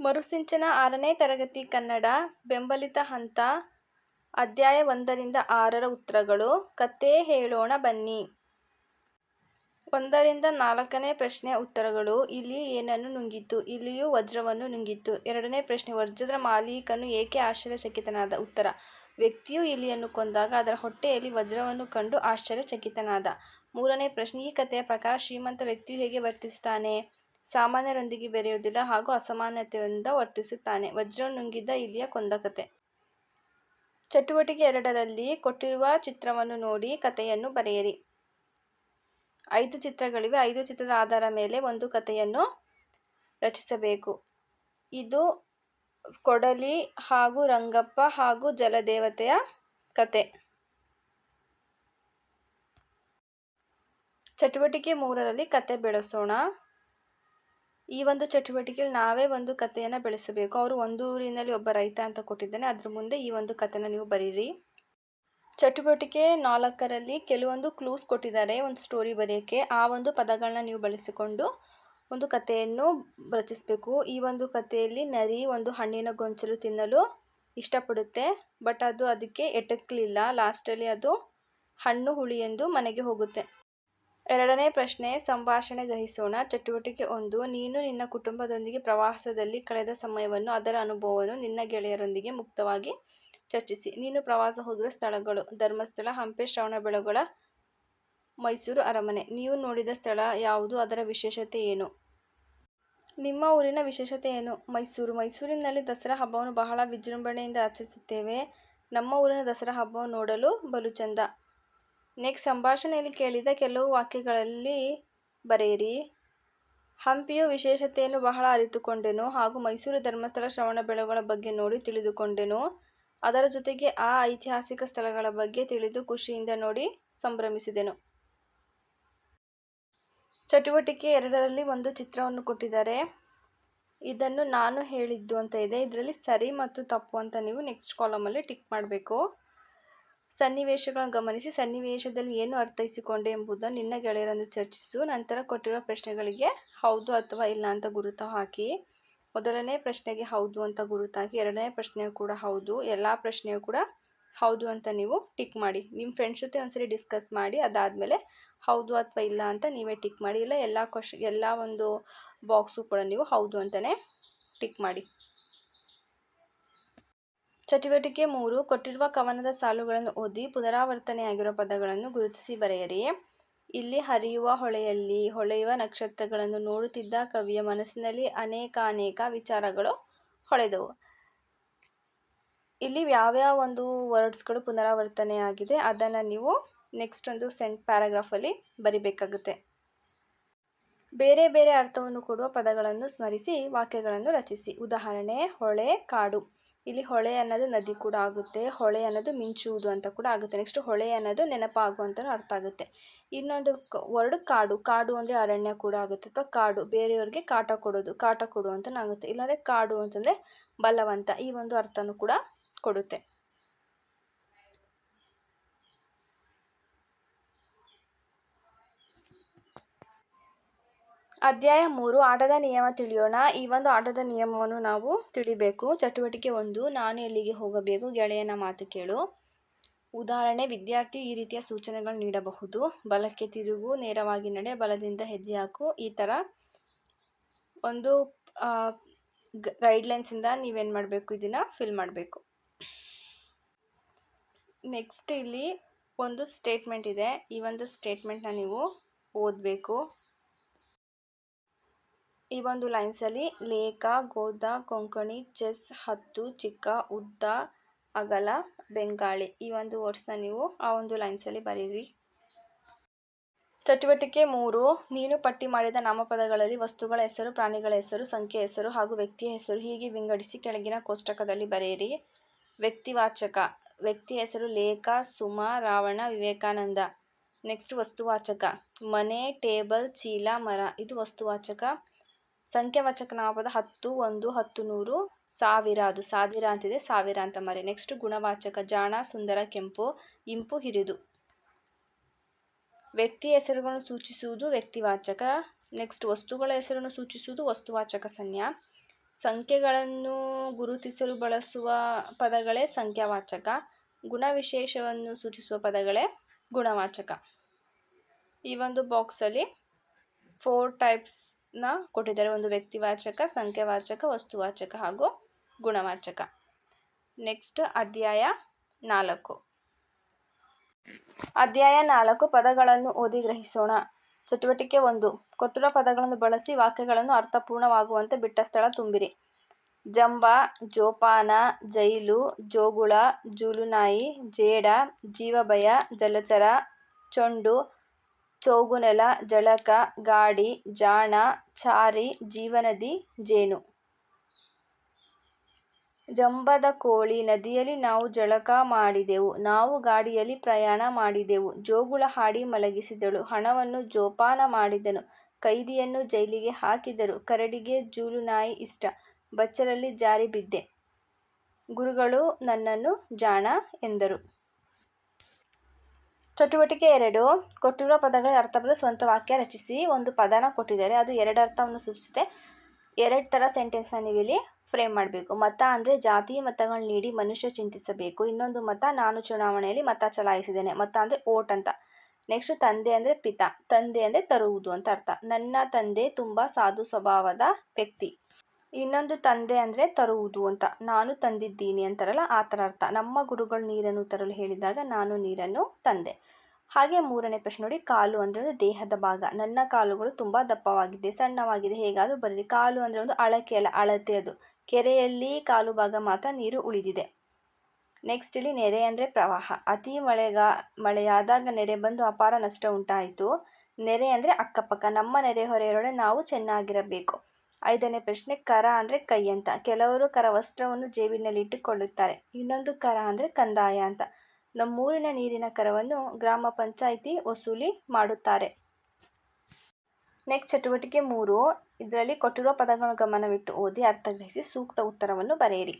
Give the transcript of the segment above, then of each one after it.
ಮರುಸಿಂಚನ ಆರನೇ ತರಗತಿ ಕನ್ನಡ ಬೆಂಬಲಿತ ಹಂತ, ಅಧ್ಯಾಯ ಒಂದರಿಂದ ಆರರ ಉತ್ತರಗಳು. ಕತೆ ಹೇಳೋಣ ಬನ್ನಿ. ಒಂದರಿಂದ ನಾಲ್ಕನೇ ಪ್ರಶ್ನೆ ಉತ್ತರಗಳು. ಇಲ್ಲಿ ಏನನ್ನು ನುಂಗಿತ್ತು ಇಲ್ಲಿಯೂ ವಜ್ರವನ್ನು ನುಂಗಿತ್ತು ಎರಡನೇ ಪ್ರಶ್ನೆ, ವಜ್ರದ ಮಾಲೀಕನು ಏಕೆ ಆಶ್ಚರ್ಯಚಕಿತನಾದ? ಉತ್ತರ, ವ್ಯಕ್ತಿಯು ಇಲಿಯನ್ನು ಕೊಂದಾಗ ಅದರ ಹೊಟ್ಟೆಯಲ್ಲಿ ವಜ್ರವನ್ನು ಕಂಡು ಆಶ್ಚರ್ಯಚಕಿತನಾದ. ಮೂರನೇ ಪ್ರಶ್ನೆ, ಈ ಕಥೆಯ ಪ್ರಕಾರ ಶ್ರೀಮಂತ ವ್ಯಕ್ತಿಯು ಹೇಗೆ ವರ್ತಿಸುತ್ತಾನೆ? ಸಾಮಾನ್ಯರೊಂದಿಗೆ ಬೆರೆಯುವುದಿಲ್ಲ ಹಾಗೂ ಅಸಮಾನತೆಯಿಂದ ವರ್ತಿಸುತ್ತಾನೆ. ವಜ್ರ ನುಂಗಿದ ಇಲ್ಲಿಯ ಕೊಂದಕತೆ ಚಟುವಟಿಕೆ ಎರಡರಲ್ಲಿ ಕೊಟ್ಟಿರುವ ಚಿತ್ರವನ್ನು ನೋಡಿ ಕಥೆಯನ್ನು ಬರೆಯಿರಿ. ಐದು ಚಿತ್ರಗಳಿವೆ. ಐದು ಚಿತ್ರದ ಆಧಾರ ಮೇಲೆ ಒಂದು ಕಥೆಯನ್ನು ರಚಿಸಬೇಕು. ಇದು ಕೊಡಲಿ ಹಾಗೂ ರಂಗಪ್ಪ ಹಾಗೂ ಜಲದೇವತೆಯ ಕತೆ. ಚಟುವಟಿಕೆ ಮೂರರಲ್ಲಿ ಕತೆ ಬೆಳೆಸೋಣ. ಈ ಒಂದು ಚಟುವಟಿಕೆಯಲ್ಲಿ ನಾವೇ ಒಂದು ಕಥೆಯನ್ನು ಬೆಳೆಸಬೇಕು. ಅವರು ಒಂದು ಊರಿನಲ್ಲಿ ಒಬ್ಬ ರೈತ ಅಂತ ಕೊಟ್ಟಿದ್ದಾನೆ. ಅದ್ರ ಮುಂದೆ ಈ ಒಂದು ಕಥೆನ ನೀವು ಬರೀರಿ. ಚಟುವಟಿಕೆ ನಾಲ್ಕರಲ್ಲಿ ಕೆಲವೊಂದು ಕ್ಲೂಸ್ ಕೊಟ್ಟಿದ್ದಾರೆ. ಒಂದು ಸ್ಟೋರಿ ಬರೆಯೋಕ್ಕೆ. ಆ ಒಂದು ಪದಗಳನ್ನ ನೀವು ಬಳಸಿಕೊಂಡು ಒಂದು ಕಥೆಯನ್ನು ರಚಿಸಬೇಕು. ಈ ಒಂದು ಕಥೆಯಲ್ಲಿ ನರಿ ಒಂದು ಹಣ್ಣಿನ ಗೊಂಚಲು ತಿನ್ನಲು ಇಷ್ಟಪಡುತ್ತೆ. ಬಟ್ ಅದು ಅದಕ್ಕೆ ಎಟಕ್ಲಿಲ್ಲ. ಲಾಸ್ಟಲ್ಲಿ ಅದು ಹಣ್ಣು ಹುಳಿ ಎಂದು ಮನೆಗೆ ಹೋಗುತ್ತೆ. ಎರಡನೇ ಪ್ರಶ್ನೆ, ಸಂಭಾಷಣೆ ಗ್ರಹಿಸೋಣ. ಚಟುವಟಿಕೆ ಒಂದು, ನೀನು ನಿನ್ನ ಕುಟುಂಬದೊಂದಿಗೆ ಪ್ರವಾಸದಲ್ಲಿ ಕಳೆದ ಸಮಯವನ್ನು ಅದರ ಅನುಭವವನ್ನು ನಿನ್ನ ಗೆಳೆಯರೊಂದಿಗೆ ಮುಕ್ತವಾಗಿ ಚರ್ಚಿಸಿ. ನೀನು ಪ್ರವಾಸ ಹೋಗಿರೋ ಸ್ಥಳಗಳು, ಧರ್ಮಸ್ಥಳ, ಹಂಪೆ ಶ್ರವಣಬೆಳಗೊಳ ಮೈಸೂರು, ಅರಮನೆ. ನೀವು ನೋಡಿದ ಸ್ಥಳ ಯಾವುದು? ಅದರ ವಿಶೇಷತೆ ಏನು? ನಿಮ್ಮ ಊರಿನ ವಿಶೇಷತೆ ಏನು? ಮೈಸೂರು. ಮೈಸೂರಿನಲ್ಲಿ ದಸರಾ ಹಬ್ಬವನ್ನು ಬಹಳ ವಿಜೃಂಭಣೆಯಿಂದ ಆಚರಿಸುತ್ತೇವೆ. ನಮ್ಮ ಊರಿನ ದಸರಾ ಹಬ್ಬವನ್ನು ನೋಡಲು ಬಲು ಚಂದ ನೆಕ್ಸ್ಟ್ ಸಂಭಾಷಣೆಯಲ್ಲಿ ಕೇಳಿದ ಕೆಲವು ವಾಕ್ಯಗಳಲ್ಲಿ ಬರೆಯಿರಿ. ಹಂಪಿಯು ವಿಶೇಷತೆಯನ್ನು ಬಹಳ ಅರಿತುಕೊಂಡೆನು ಹಾಗೂ ಮೈಸೂರು ಧರ್ಮಸ್ಥಳ ಶ್ರವಣ ಶ್ರವಣಬೆಳಗೊಳ ಬಗ್ಗೆ ನೋಡಿ ತಿಳಿದುಕೊಂಡೆನು. ಅದರ ಜೊತೆಗೆ ಆ ಐತಿಹಾಸಿಕ ಸ್ಥಳಗಳ ಬಗ್ಗೆ ತಿಳಿದು ಖುಷಿಯಿಂದ ನೋಡಿ ಸಂಭ್ರಮಿಸಿದೆನು. ಚಟುವಟಿಕೆ ಎರಡರಲ್ಲಿ ಒಂದು ಚಿತ್ರವನ್ನು ಕೊಟ್ಟಿದ್ದಾರೆ. ಇದನ್ನು ನಾನು ಹೇಳಿದ್ದು ಅಂತ ಇದೆ. ಇದರಲ್ಲಿ ಸರಿ ಮತ್ತು ತಪ್ಪು ಅಂತ ನೀವು ನೆಕ್ಸ್ಟ್ ಕಾಲಮಲ್ಲಿ ಟಿಕ್ ಮಾಡಬೇಕು. ಸನ್ನಿವೇಶಗಳನ್ನು ಗಮನಿಸಿ, ಸನ್ನಿವೇಶದಲ್ಲಿ ಏನು ಅರ್ಥೈಸಿಕೊಂಡೆ ಎಂಬುದನ್ನು ನಿನ್ನ ಗೆಳೆಯರನ್ನು ಚರ್ಚಿಸು. ನಂತರ ಕೊಟ್ಟಿರುವ ಪ್ರಶ್ನೆಗಳಿಗೆ ಹೌದು ಅಥವಾ ಇಲ್ಲ ಅಂತ ಗುರುತು ಹಾಕಿ. ಮೊದಲನೇ ಪ್ರಶ್ನೆಗೆ ಹೌದು ಅಂತ ಗುರುತಾಕಿ ಎರಡನೇ ಪ್ರಶ್ನೆಯೂ ಕೂಡ ಹೌದು, ಎಲ್ಲ ಪ್ರಶ್ನೆಯು ಕೂಡ ಹೌದು ಅಂತ ನೀವು ಟಿಕ್ ಮಾಡಿ. ನಿಮ್ಮ ಫ್ರೆಂಡ್ಸ್ ಜೊತೆ ಒಂದ್ಸರಿ ಡಿಸ್ಕಸ್ ಮಾಡಿ, ಅದಾದಮೇಲೆ ಹೌದು ಅಥವಾ ಇಲ್ಲ ಅಂತ ನೀವೇ ಟಿಕ್ ಮಾಡಿ. ಇಲ್ಲ, ಎಲ್ಲ ಕ್ವಶ್, ಎಲ್ಲ ಒಂದು ಬಾಕ್ಸು ಕೂಡ ನೀವು ಹೌದು ಅಂತಲೇ ಟಿಕ್ ಮಾಡಿ. ಚಟುವಟಿಕೆ ಮೂರು, ಕೊಟ್ಟಿರುವ ಕವನದ ಸಾಲುಗಳನ್ನು ಓದಿ ಪುನರಾವರ್ತನೆಯಾಗಿರುವ ಪದಗಳನ್ನು ಗುರುತಿಸಿ ಬರೆಯಿರಿ. ಇಲ್ಲಿ ಹರಿಯುವ ಹೊಳೆಯಲ್ಲಿ ಹೊಳೆಯುವ ನಕ್ಷತ್ರಗಳನ್ನು ನೋಡುತ್ತಿದ್ದ ಕವಿಯ ಮನಸ್ಸಿನಲ್ಲಿ ಅನೇಕಾನೇಕ ವಿಚಾರಗಳು ಹೊಳೆದವು. ಇಲ್ಲಿ ಯಾವ್ಯಾವ ಒಂದು ವರ್ಡ್ಸ್ಗಳು ಪುನರಾವರ್ತನೆಯಾಗಿದೆ ಅದನ್ನು ನೀವು ನೆಕ್ಸ್ಟ್ ಒಂದು ಸೆಂಟ್ ಪ್ಯಾರಾಗ್ರಾಫಲ್ಲಿ ಬರಿಬೇಕಾಗುತ್ತೆ. ಬೇರೆ ಬೇರೆ ಅರ್ಥವನ್ನು ಕೊಡುವ ಪದಗಳನ್ನು ಸ್ಮರಿಸಿ, ವಾಕ್ಯಗಳನ್ನು ರಚಿಸಿ. ಉದಾಹರಣೆ, ಹೊಳೆ, ಕಾಡು. ಇಲ್ಲಿ ಹೊಳೆ ಅನ್ನೋದು ನದಿ ಕೂಡ ಆಗುತ್ತೆ. ಹೊಳೆ ಅನ್ನೋದು ಮಿಂಚುವುದು ಅಂತ ಕೂಡ ಆಗುತ್ತೆ. ನೆಕ್ಸ್ಟ್ ಹೊಳೆ ಅನ್ನೋದು ಅಂತ ಅರ್ಥ ಆಗುತ್ತೆ. ಇನ್ನೊಂದು ವರ್ಡ್ ಕಾಡು. ಕಾಡು ಅಂದರೆ ಅರಣ್ಯ ಕೂಡ ಆಗುತ್ತೆ ಅಥವಾ ಕಾಡು. ಬೇರೆಯವ್ರಿಗೆ ಕಾಟ ಕೊಡೋದು, ಕಾಟ ಕೊಡು ಆಗುತ್ತೆ ಇಲ್ಲಾಂದರೆ ಕಾಡು ಅಂತಂದರೆ ಬಲವಂತ ಈ ಒಂದು ಅರ್ಥನೂ ಕೂಡ ಕೊಡುತ್ತೆ. ಅಧ್ಯಾಯ ಮೂರು, ಆಟದ ನಿಯಮ ತಿಳಿಯೋಣ. ಈ ಒಂದು ಆಟದ ನಿಯಮವನ್ನು ನಾವು ತಿಳಿಬೇಕು. ಚಟುವಟಿಕೆ ಒಂದು, ನಾನು ಎಲ್ಲಿಗೆ ಹೋಗಬೇಕು? ಗೆಳೆಯನ ಮಾತು ಕೇಳು. ಉದಾಹರಣೆ, ವಿದ್ಯಾರ್ಥಿ ಈ ರೀತಿಯ ಸೂಚನೆಗಳು ನೀಡಬಹುದು. ಬಲಕ್ಕೆ ತಿರುಗು, ನೇರವಾಗಿ ನಡೆ, ಬಲದಿಂದ ಹೆಜ್ಜೆ ಹಾಕು. ಈ ಥರ ಒಂದು ಗೈಡ್ಲೈನ್ಸಿಂದ ನೀವೇನು ಮಾಡಬೇಕು? ಇದನ್ನು ಫಿಲ್ ಮಾಡಬೇಕು. ನೆಕ್ಸ್ಟ್ ಇಲ್ಲಿ ಒಂದು ಸ್ಟೇಟ್ಮೆಂಟ್ ಇದೆ. ಈ ಒಂದು ಸ್ಟೇಟ್ಮೆಂಟ್ನ ನೀವು ಓದಬೇಕು. ಈ ಒಂದು ಲೈನ್ಸಲ್ಲಿ ಲೇಖ ಗೋದ ಕೊಂಕಣಿ, ಚೆಸ್, ಹತ್ತು, ಚಿಕ್ಕ, ಉದ್ದ, ಅಗಲ, ಬೆಂಗಾಳಿ ಈ ಒಂದು ವರ್ಡ್ಸ್ನ ನೀವು ಆ ಒಂದು ಲೈನ್ಸಲ್ಲಿ ಬರೀರಿ. ಚಟುವಟಿಕೆ ಮೂರು, ನೀನು ಪಟ್ಟಿ ಮಾಡಿದ ನಾಮಪದಗಳಲ್ಲಿ ವಸ್ತುಗಳ ಹೆಸರು, ಪ್ರಾಣಿಗಳ ಹೆಸರು, ಸಂಖ್ಯೆ ಹೆಸರು ಹಾಗೂ ವ್ಯಕ್ತಿಯ ಹೆಸರು ಹೀಗೆ ವಿಂಗಡಿಸಿ ಕೆಳಗಿನ ಕೋಷ್ಟಕದಲ್ಲಿ ಬರೆಯಿರಿ. ವ್ಯಕ್ತಿವಾಚಕ ವ್ಯಕ್ತಿ ಹೆಸರು ಲೇಖ, ಸುಮ, ರಾವಣ, ವಿವೇಕಾನಂದ. ನೆಕ್ಸ್ಟ್ ವಸ್ತುವಾಚಕ, ಮನೆ, ಟೇಬಲ್, ಚೀಲ, ಮರ, ಇದು ವಸ್ತುವಾಚಕ. ಸಂಖ್ಯಾವಾಚಕ ನಾಮಪದ ಹತ್ತು, ಒಂದು, ಹತ್ತು, ನೂರು, ಸಾವಿರ, ಅದು ಸಾವಿರ ಅಂತಿದೆ, ಸಾವಿರ ಅಂತ ಮರೆ. ನೆಕ್ಸ್ಟ್ ಗುಣವಾಚಕ, ಜಾಣ, ಸುಂದರ, ಕೆಂಪು, ಇಂಪು, ಹಿರಿದು. ವ್ಯಕ್ತಿಯ ಹೆಸರುಗಳನ್ನು ಸೂಚಿಸುವುದು ವ್ಯಕ್ತಿವಾಚಕ. ನೆಕ್ಸ್ಟ್ ವಸ್ತುಗಳ ಹೆಸರನ್ನು ಸೂಚಿಸುವುದು ವಸ್ತುವಾಚಕ ಸಂಜ್ಞಾ ಸಂಖ್ಯೆಗಳನ್ನು ಗುರುತಿಸಲು ಬಳಸುವ ಪದಗಳೇ ಸಂಖ್ಯಾವಾಚಕ. ಗುಣವಿಶೇಷವನ್ನು ಸೂಚಿಸುವ ಪದಗಳೇ ಗುಣವಾಚಕ. ಈ ಒಂದು ಬಾಕ್ಸಲ್ಲಿ ಫೋರ್ ಟೈಪ್ಸ್ನ ಕೊಟ್ಟಿದ್ದಾರೆ. ಒಂದು ವ್ಯಕ್ತಿವಾಚಕ, ಸಂಖ್ಯಾವಾಚಕ, ವಸ್ತುವಾಚಕ ಹಾಗೂ ಗುಣವಾಚಕ. ನೆಕ್ಸ್ಟ್ ಅಧ್ಯಾಯ ನಾಲ್ಕು. ಅಧ್ಯಾಯ ನಾಲ್ಕು, ಪದಗಳನ್ನು ಓದಿ ಗ್ರಹಿಸೋಣ. ಚಟುವಟಿಕೆ ಒಂದು. ಕೊಟ್ಟಿರುವ ಪದಗಳನ್ನು ಬಳಸಿ ವಾಕ್ಯಗಳನ್ನು ಅರ್ಥಪೂರ್ಣವಾಗುವಂತೆ ಬಿಟ್ಟ ಸ್ಥಳ ತುಂಬಿರಿ. ಜಂಬ, ಜೋಪಾನ, ಜೈಲು, ಜೋಗುಳ, ಜೂಲುನಾಯಿ, ಜೇಡ, ಜೀವಭಯ, ಜಲಚರ, ಚೊಂಡು ಚೌಗುನೆಲ ಜಳಕ, ಗಾಡಿ, ಜಾಣ, ಚಾರಿ, ಜೀವನದಿ, ಜೇನು. ಜಂಬದ ಕೋಳಿ ನದಿಯಲ್ಲಿ ನಾವು ಜಳಕ ಮಾಡಿದೆವು. ನಾವು ಗಾಡಿಯಲ್ಲಿ ಪ್ರಯಾಣ ಮಾಡಿದೆವು. ಜೋಗುಳ ಹಾಡಿ ಮಲಗಿಸಿದಳು. ಹಣವನ್ನು ಜೋಪಾನ ಮಾಡಿದನು. ಕೈದಿಯನ್ನು ಜೈಲಿಗೆ ಹಾಕಿದರು. ಕರಡಿಗೆ ಜೂಲುನಾಯಿ ಇಷ್ಟ. ಬಚ್ಚಲಲ್ಲಿ ಜಾರಿ ಬಿದ್ದೆ. ಗುರುಗಳು ನನ್ನನ್ನು ಜಾಣ ಎಂದರು. ಚಟುವಟಿಕೆ ಎರಡು. ಕೊಟ್ಟಿರುವ ಪದಗಳ ಅರ್ಥಪದ ಸ್ವಂತ ವಾಕ್ಯ ರಚಿಸಿ ಒಂದು ಪದನ ಕೊಟ್ಟಿದ್ದಾರೆ. ಅದು ಎರಡು ಅರ್ಥವನ್ನು ಸೂಚಿಸುತ್ತೆ. ಎರಡು ಥರ ಸೆಂಟೆನ್ಸ್ನ ನೀವು ಇಲ್ಲಿ ಫ್ರೇಮ್ ಮಾಡಬೇಕು. ಮತ ಅಂದರೆ ಜಾತಿ ಮತಗಳನ್ನ ನೀಡಿ ಮನುಷ್ಯ ಚಿಂತಿಸಬೇಕು. ಇನ್ನೊಂದು ಮತ, ನಾನು ಚುನಾವಣೆಯಲ್ಲಿ ಮತ ಚಲಾಯಿಸಿದ್ದೇನೆ. ಮತ ಅಂದರೆ ಓಟ್ ಅಂತ. ನೆಕ್ಸ್ಟ್ ತಂದೆ ಅಂದರೆ ಪಿತ. ತಂದೆ ಅಂದರೆ ತರುವುದು ಅಂತ ಅರ್ಥ. ನನ್ನ ತಂದೆ ತುಂಬ ಸಾಧು ಸ್ವಭಾವದ ವ್ಯಕ್ತಿ. ಇನ್ನೊಂದು ತಂದೆ ಅಂದರೆ ತರುವುದು ಅಂತ. ನಾನು ತಂದಿದ್ದೀನಿ ಅಂತಾರಲ್ಲ, ಆ ಥರ ಅರ್ಥ. ನಮ್ಮ ಗುರುಗಳು ನೀರನ್ನು ತರಲು ಹೇಳಿದಾಗ ನಾನು ನೀರನ್ನು ತಂದೆ. ಹಾಗೆ ಮೂರನೇ ಪ್ರಶ್ನೆ ನೋಡಿ, ಕಾಲು ಅಂದರೆ ದೇಹದ ಭಾಗ. ನನ್ನ ಕಾಲುಗಳು ತುಂಬ ದಪ್ಪವಾಗಿದೆ, ಸಣ್ಣವಾಗಿದೆ, ಹೇಗಾದರೂ ಬರಲಿ ಕಾಲು ಅಂದರೆ ಒಂದು ಅಳಕೆ ಅಲ್ಲ, ಅಳತೆ ಅದು. ಕೆರೆಯಲ್ಲಿ ಕಾಲು ಭಾಗ ಮಾತ್ರ ನೀರು ಉಳಿದಿದೆ. ನೆಕ್ಸ್ಟ್ ಇಲ್ಲಿ ನೆರೆ ಅಂದರೆ ಪ್ರವಾಹ. ಅತಿ ಮಳೆಗಾ, ಮಳೆಯಾದಾಗ ನೆರೆ ಬಂದು ಅಪಾರ ನಷ್ಟ ಉಂಟಾಯಿತು. ನೆರೆ ಅಂದರೆ ಅಕ್ಕಪಕ್ಕ. ನಮ್ಮ ನೆರೆಹೊರೆಯೊಳಗೆ ನಾವು ಚೆನ್ನಾಗಿರಬೇಕು. ಐದನೇ ಪ್ರಶ್ನೆ, ಕರ ಅಂದರೆ ಕೈ ಅಂತ. ಕೆಲವರು ಕರ ವಸ್ತ್ರವನ್ನು ಜೇಬಿನಲ್ಲಿ ಇಟ್ಟುಕೊಳ್ಳುತ್ತಾರೆ. ಇನ್ನೊಂದು ಕರ ಅಂದರೆ ಕಂದಾಯ ಅಂತ. ನಮ್ಮೂರಿನ ನೀರಿನ ಕರವನ್ನು ಗ್ರಾಮ ಪಂಚಾಯಿತಿ ವಸೂಲಿ ಮಾಡುತ್ತಾರೆ. ನೆಕ್ಸ್ಟ್ ಚಟುವಟಿಕೆ ಮೂರು. ಇದರಲ್ಲಿ ಕೊಟ್ಟಿರುವ ಪದಗಳನ್ನು ಗಮನವಿಟ್ಟು ಓದಿ, ಅರ್ಥಗ್ರಹಿಸಿ ಸೂಕ್ತ ಉತ್ತರವನ್ನು ಬರೆಯಿರಿ.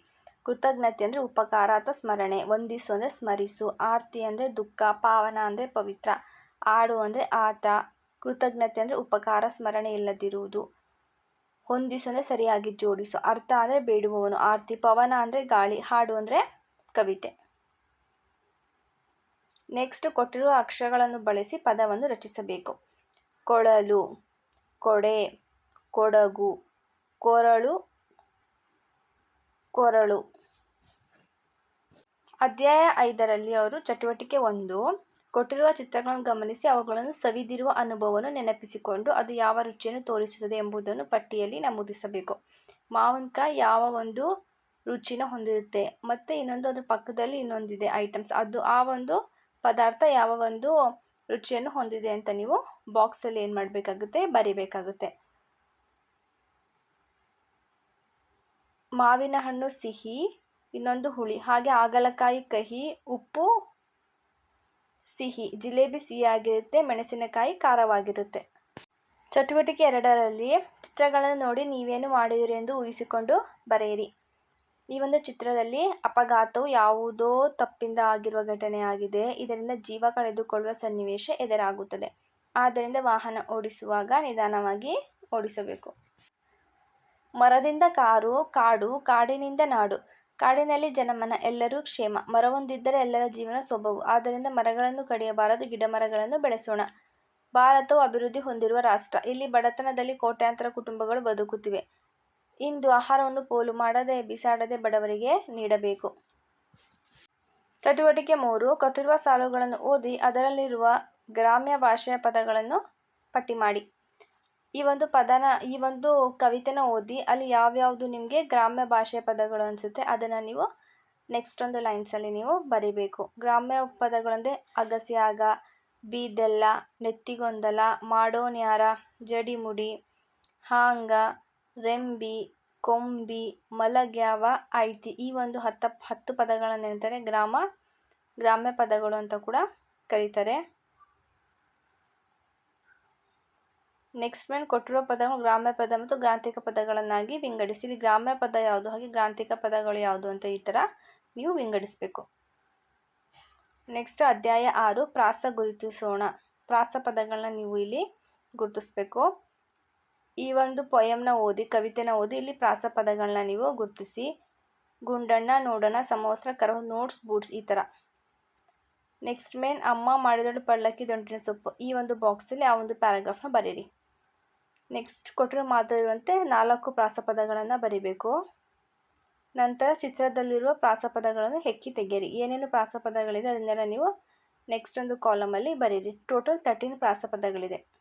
ಕೃತಜ್ಞತೆ ಅಂದರೆ ಉಪಕಾರ ಅಥವಾ ಸ್ಮರಣೆ. ಒಂದಿಸು ಅಂದರೆ ಸ್ಮರಿಸು. ಆರ್ತಿ ಅಂದರೆ ದುಃಖ, ಪಾವನ ಅಂದರೆ ಪವಿತ್ರ. ಆಡು ಅಂದರೆ ಆಟ. ಕೃತಜ್ಞತೆ ಅಂದರೆ ಉಪಕಾರ, ಸ್ಮರಣೆ ಇಲ್ಲದಿರುವುದು. ಹೊಂದಿಸು ಸರಿಯಾಗಿ ಜೋಡಿಸು. ಅರ್ಥ ಅಂದರೆ ಬೇಡುವವನು. ಆರ್ತಿ, ಪವನ ಅಂದರೆ ಗಾಳಿ, ಹಾಡು ಅಂದರೆ ಕವಿತೆ. ನೆಕ್ಸ್ಟ್ ಕೊಟ್ಟಿರುವ ಅಕ್ಷರಗಳನ್ನು ಬಳಸಿ ಪದವನ್ನು ರಚಿಸಬೇಕು. ಕೊಳಲು, ಕೊಡೆ, ಕೊಡಗು, ಕೊರಳು ಕೊರಳು. ಅಧ್ಯಾಯ ಐದರಲ್ಲಿ ಅವರು ಚಟುವಟಿಕೆ ಒಂದು ಕೊಟ್ಟಿರುವ ಚಿತ್ರಗಳನ್ನು ಗಮನಿಸಿ ಅವುಗಳನ್ನು ಸವಿದಿರುವ ಅನುಭವವನ್ನು ನೆನಪಿಸಿಕೊಂಡು ಅದು ಯಾವ ರುಚಿಯನ್ನು ತೋರಿಸುತ್ತದೆ ಎಂಬುದನ್ನು ಪಟ್ಟಿಯಲ್ಲಿ ನಮೂದಿಸಬೇಕು. ಮಾವಿನಕಾಯಿ ಯಾವ ಒಂದು ರುಚಿನ ಹೊಂದಿರುತ್ತೆ, ಮತ್ತು ಇನ್ನೊಂದು ಅದರ ಪಕ್ಕದಲ್ಲಿ ಇನ್ನೊಂದಿದೆ ಐಟಮ್ಸ್ ಅದು ಆ ಒಂದು ಪದಾರ್ಥ ಯಾವ ಒಂದು ರುಚಿಯನ್ನು ಹೊಂದಿದೆ ಅಂತ ನೀವು ಬಾಕ್ಸಲ್ಲಿ ಏನು ಮಾಡಬೇಕಾಗುತ್ತೆ, ಬರಿಬೇಕಾಗುತ್ತೆ. ಮಾವಿನ ಹಣ್ಣು ಸಿಹಿ, ಇನ್ನೊಂದು ಹುಳಿ, ಹಾಗೆ ಹಾಗಲಕಾಯಿ, ಕಹಿ, ಉಪ್ಪು ಸಿಹಿ, ಜಿಲೇಬಿ ಸಿಹಿಯಾಗಿರುತ್ತೆ, ಮೆಣಸಿನಕಾಯಿ ಖಾರವಾಗಿರುತ್ತೆ. ಚಟುವಟಿಕೆ ಎರಡರಲ್ಲಿ ಚಿತ್ರಗಳನ್ನು ನೋಡಿ ನೀವೇನು ಮಾಡಿದಿರಿ ಎಂದು ಊಹಿಸಿಕೊಂಡು ಬರೆಯಿರಿ. ಈ ಒಂದು ಚಿತ್ರದಲ್ಲಿ ಅಪಘಾತವು ಯಾವುದೋ ತಪ್ಪಿಂದ ಆಗಿರುವ ಘಟನೆಯಾಗಿದೆ ಇದರಿಂದ ಜೀವ ಕಳೆದುಕೊಳ್ಳುವ ಸನ್ನಿವೇಶ ಎದುರಾಗುತ್ತದೆ. ಆದ್ದರಿಂದ ವಾಹನ ಓಡಿಸುವಾಗ ನಿಧಾನವಾಗಿ ಓಡಿಸಬೇಕು. ಮರದಿಂದ ಕಾರು, ಕಾಡು, ಕಾಡಿನಿಂದ ನಾಡು. ಕಾಡಿನಲ್ಲಿ ಜನಮನ, ಎಲ್ಲರೂ ಕ್ಷೇಮ. ಮರವೊಂದಿದ್ದರೆ ಎಲ್ಲರ ಜೀವನ ಸೊಬಗು. ಆದ್ದರಿಂದ ಮರಗಳನ್ನು ಕಡಿಯಬಾರದು ಗಿಡ ಮರಗಳನ್ನು ಬೆಳೆಸೋಣ. ಭಾರತವು ಅಭಿವೃದ್ಧಿ ಹೊಂದಿರುವ ರಾಷ್ಟ್ರ. ಇಲ್ಲಿ ಬಡತನದಲ್ಲಿ ಕೋಟ್ಯಾಂತರ ಕುಟುಂಬಗಳು ಬದುಕುತ್ತಿವೆ. ಇಂದು ಆಹಾರವನ್ನು ಪೋಲು ಮಾಡದೆ, ಬಿಸಾಡದೆ ಬಡವರಿಗೆ ನೀಡಬೇಕು. ಚಟುವಟಿಕೆ ಮೂರು. ಕೊಟ್ಟಿರುವ ಸಾಲುಗಳನ್ನು ಓದಿ, ಅದರಲ್ಲಿರುವ ಗ್ರಾಮ್ಯ ಭಾಷೆಯ ಪದಗಳನ್ನು ಪಟ್ಟಿ ಮಾಡಿ. ಈ ಒಂದು ಪದನ, ಈ ಒಂದು ಕವಿತೆನ ಓದಿ ಅಲ್ಲಿ ಯಾವ್ಯಾವುದು ನಿಮಗೆ ಗ್ರಾಮ್ಯ ಭಾಷೆಯ ಪದಗಳು ಅನಿಸುತ್ತೆ ಅದನ್ನು ನೀವು ನೆಕ್ಸ್ಟ್ ಒಂದು ಲೈನ್ಸಲ್ಲಿ ನೀವು ಬರಿಬೇಕು. ಗ್ರಾಮ್ಯ ಪದಗಳಂದರೆ ಅಗಸ್ಯಾಗ, ಬೀದೆಲ್ಲ, ನೆತ್ತಿಗೊಂದಲ ಮಾಡೋನ್ಯಾರ ಜಡಿಮುಡಿ, ಹಾಂಗ, ರೆಂಬಿ, ಕೊಂಬಿ, ಮಲಗ್ಯಾವ ಐತಿ ಈ ಒಂದು ಹತ್ತ, ಹತ್ತು ಪದಗಳನ್ನು ಹೇಳ್ತಾರೆ ಗ್ರಾಮ, ಗ್ರಾಮ್ಯ ಪದಗಳು ಅಂತ ಕೂಡ ಕರೀತಾರೆ. ನೆಕ್ಸ್ಟ್ ಮೇಲೆ ಕೊಟ್ಟಿರೋ ಪದಗಳು ಗ್ರಾಮ್ಯ ಪದ ಮತ್ತು ಗ್ರಾಂಥಿಕ ಪದಗಳನ್ನಾಗಿ ವಿಂಗಡಿಸಿ. ಇಲ್ಲಿ ಗ್ರಾಮ್ಯ ಪದ ಯಾವುದು? ಹಾಗೆ ಗ್ರಾಂಥಿಕ ಪದಗಳು ಯಾವುದು ಅಂತ ಈ ಥರ ನೀವು ವಿಂಗಡಿಸಬೇಕು. ನೆಕ್ಸ್ಟ್ ಅಧ್ಯಾಯ ಆರು, ಪ್ರಾಸ ಗುರುತಿಸೋಣ. ಪ್ರಾಸ ಪದಗಳನ್ನ ನೀವು ಇಲ್ಲಿ ಗುರುತಿಸ್ಬೇಕು. ಈ ಒಂದು ಪೊಯಮ್ನ ಓದಿ, ಕವಿತೆನ ಓದಿ, ಇಲ್ಲಿ ಪ್ರಾಸ ಪದಗಳನ್ನ ನೀವು ಗುರುತಿಸಿ. ಗುಂಡಣ್ಣ, ನೋಡೋಣ, ಸಮವಸ್ತ್ರ ಕರ ನೋಟ್ಸ್ ಬೂಟ್ಸ್ ಈ ಥರ ನೆಕ್ಸ್ಟ್ ಮೇನ್ ಅಮ್ಮ ಮಾಡಿದಳು ಪಳ್ಳಕ್ಕಿ ದೊಂಟಿನ ಸೊಪ್ಪು. ಈ ಒಂದು ಬಾಕ್ಸಲ್ಲಿ ಆ ಒಂದು ಪ್ಯಾರಾಗ್ರಾಫ್ನ ಬರೀರಿ. ನೆಕ್ಸ್ಟ್ ಕೊಟ್ಟಿರೋ ಮಾದರಿಯಂತೆ ನಾಲ್ಕು ಪ್ರಾಸಪದಗಳನ್ನು ಬರಿಬೇಕು. ನಂತರ ಚಿತ್ರದಲ್ಲಿರುವ ಪ್ರಾಸಪದಗಳನ್ನು ಹೆಕ್ಕಿ ತೆಗೆಯಿರಿ. ಏನೇನು ಪ್ರಾಸಪದಗಳಿದೆ ಅದನ್ನೆಲ್ಲ ನೀವು ನೆಕ್ಸ್ಟ್ ಒಂದು ಕಾಲಮಲ್ಲಿ ಬರೀರಿ. Total thirteen ಪ್ರಾಸಪದಗಳಿದೆ.